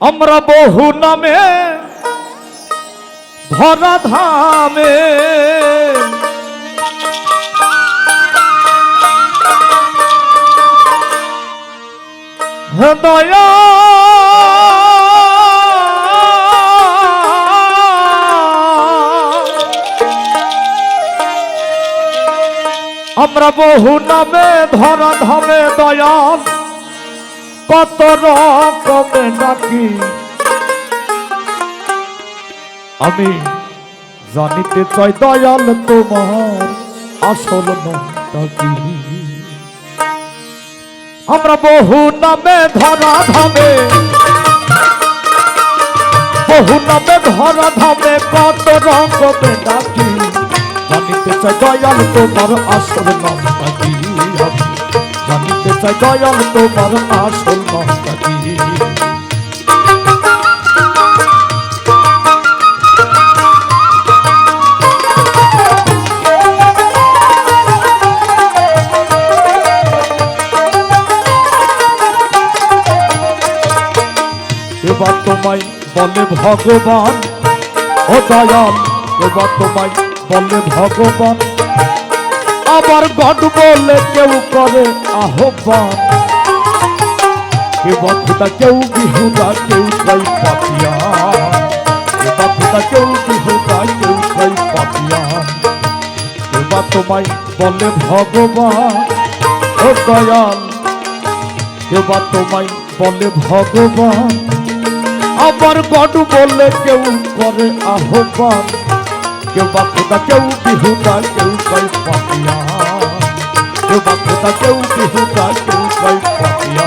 আমরা বহু নামে ধরা ধামে দয়া আমরা বহু নামে ধরা ধামে দয়াল কত রকমে ডাকি আমি জানিতে চাই দয়াল তোমার আসল নামটা কি? আমরা বহু নামে ধরা ধামে, বহু নামে ধরা ধামে কত রকমে ডাকি জানিতে চাই দয়াল তোমার আসল নামটা কি? আমি জানিতে দয়াল তোমার আসল নামটা কি? এবার তোমায় বলে ভগবান, ও দয়াল, এবার তোমায় বলে ভগবান। আবার গড বলে কেউ করে আহ্বান। এবার খুদা কেউ বিহুদা, কেউ কই পাপিয়া। এবার খুদা কেউ বিহুদা, কেউ কই পাপিয়া। এবার তোমায় বলে ভগবান, ও দয়াল। এবার তোমায় বলে ভগবান, আবার গড বললে কেউ করে আহ্বান। কেউ বা খোদা কেউ বিহুদা, কেউ কয় পাপিয়া কেউ বা খোদা কেউ বিহুদা, কেউ কয় পাপিয়া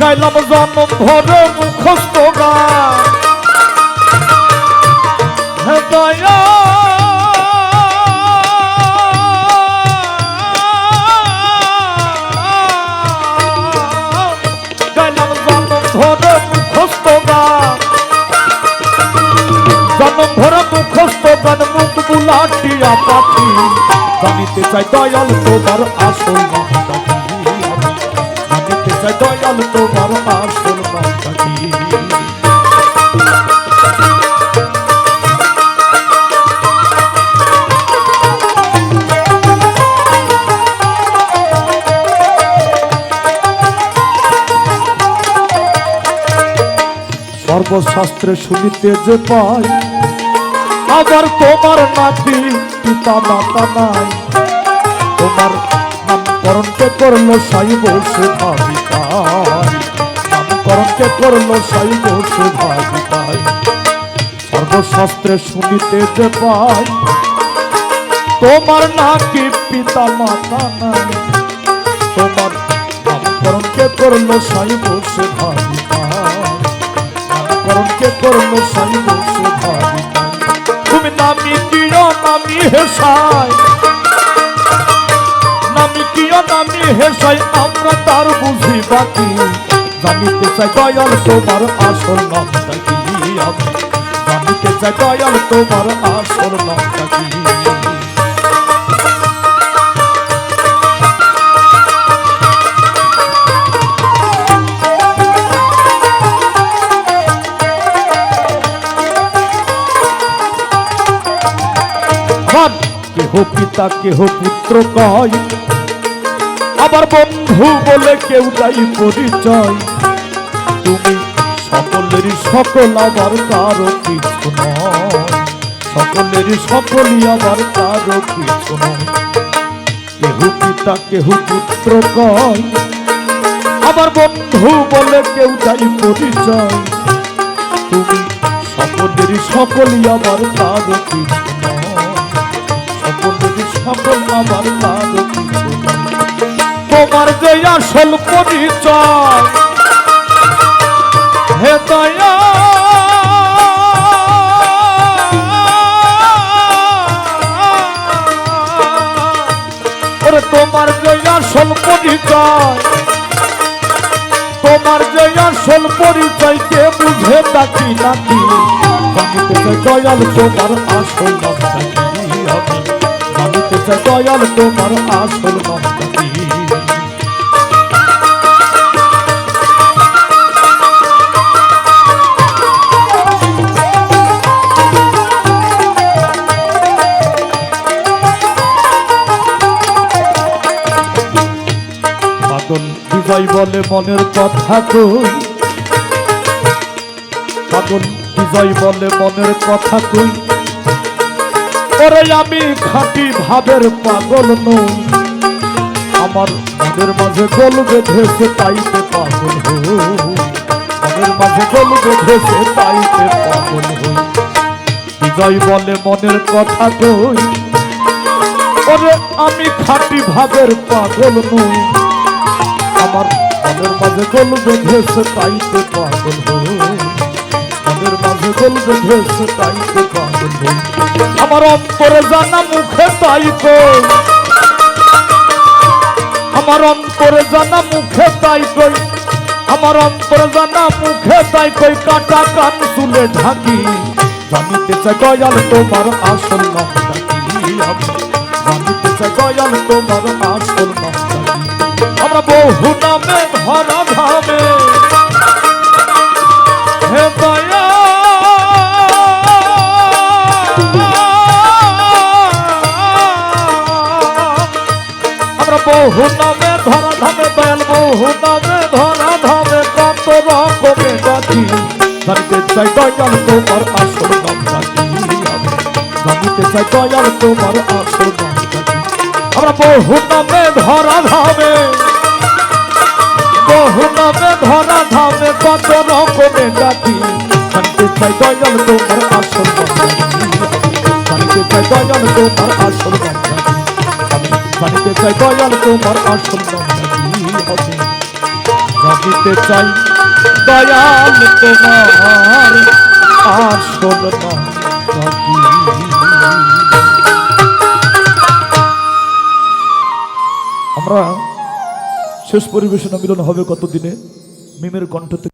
গাইলাম জন্ম ভরে মুখস্থ গান। বুলাটিয়া পাখি জানিতে চাই দয়াল তোমার আসল চাই দয়াল তোমার আসল সর্বশাস্ত্রে শুনিতে যে পাই আবার তোমার নাতি, পিতা, মাতা নাই। তোমার নামকরণকে করল সাই বসে ভাবিকাই নামকরণকে করল সাই বসে ভাবিকাই সর্বশাস্ত্রে শুনিতে যে পাই, তোমার নাকি পিতা, মাতা নাই। তোমার নামকরণকে করল সাই বসে ভাবিকাই নামকরণকে করল সাই বসে ভাবিকাই তুমি নামি কিয় নামি হেসাই নামি কিয় নামি হেসাই আমরা তার বুঝি বাকি। জানিতে চাই দয়াল তোমার আসল নামটা কি আমি? জানিতে চাই দয়াল তোমার আসল নামটা কি? পিতা কেহ পুত্র কয়। আবার বন্ধু বলে কেউ যাই পরিচয়। তুমি সকলেরই সকল আবার কারও কিছু সকলেরই সকলই আবার কারও কিছু নয়। কেহ পিতা কেহ পুত্র কয়? আবার বন্ধু বলে কেউ যাই পরিচয়। তুমি সকলেরই সকলই আবার কারও কিছু নয়। তোমার যে আসল পরিচয় হে দয়া তোমার যে আসল পরিচয় তোমার যে আসল পরিচয় কে বুঝে তাকি নাকি দয়াল তোমার আসল কি? আছে দয়াল তোমার আসল বিজয় বলে মনের কথা কই? বিজয় বলে মনের কথা কই? ওরে আমি খাঁটি ভাবের পাগল নই। আমার মনের মাঝে গোল বেঁধেছে, তাইতে পাগল মনের মাঝে গোল বেঁধেছে, তাইতে পাগল বিজয় বলে মনের কথা কই। ওরে, আমি খাঁটি ভাবের পাগল নই। আমার মনের মাঝে গোল বেঁধেছে, তাইতে পাগল হই। মনের মাঝে বেঁধেছে তাইতে পাগল হই আমার অন্তরে জানা মুখে তাই কই আমার অন্তরে জানা মুখে তাই কই, আমার অন্তরে জানা মুখে তাই কই, কাটা কান তুলে ঢাকি। জানিতে চাই দয়াল তোমার আসল নামটা কি জানিতে চাই দয়াল তোমার আসল নামটা কি? আমরা বহু নামে বহু নামে ধরা ধামে দয়াল বহু নামে ধরা ধামে কত রকমে ডাকি জানিতে চাই দয়াল তোমার আসল কি আমি জানিতে চাই দয়াল তোমার আসল নামটা কি আমরা বহু নামে ধরা ধামে, বহু নামে ধরা ধামে কত রকমে ডাকি জানিতে চাই তোমার আসল চাই দয়াল তোমার আসল আমি জানিতে চাই দয়াল তোমার আসল জানিতে চাই দয়াল তোমার আসল আমরা শেষ পরিবেশনা মিলন হবে কতদিনে? মিমের কণ্ঠ থেকে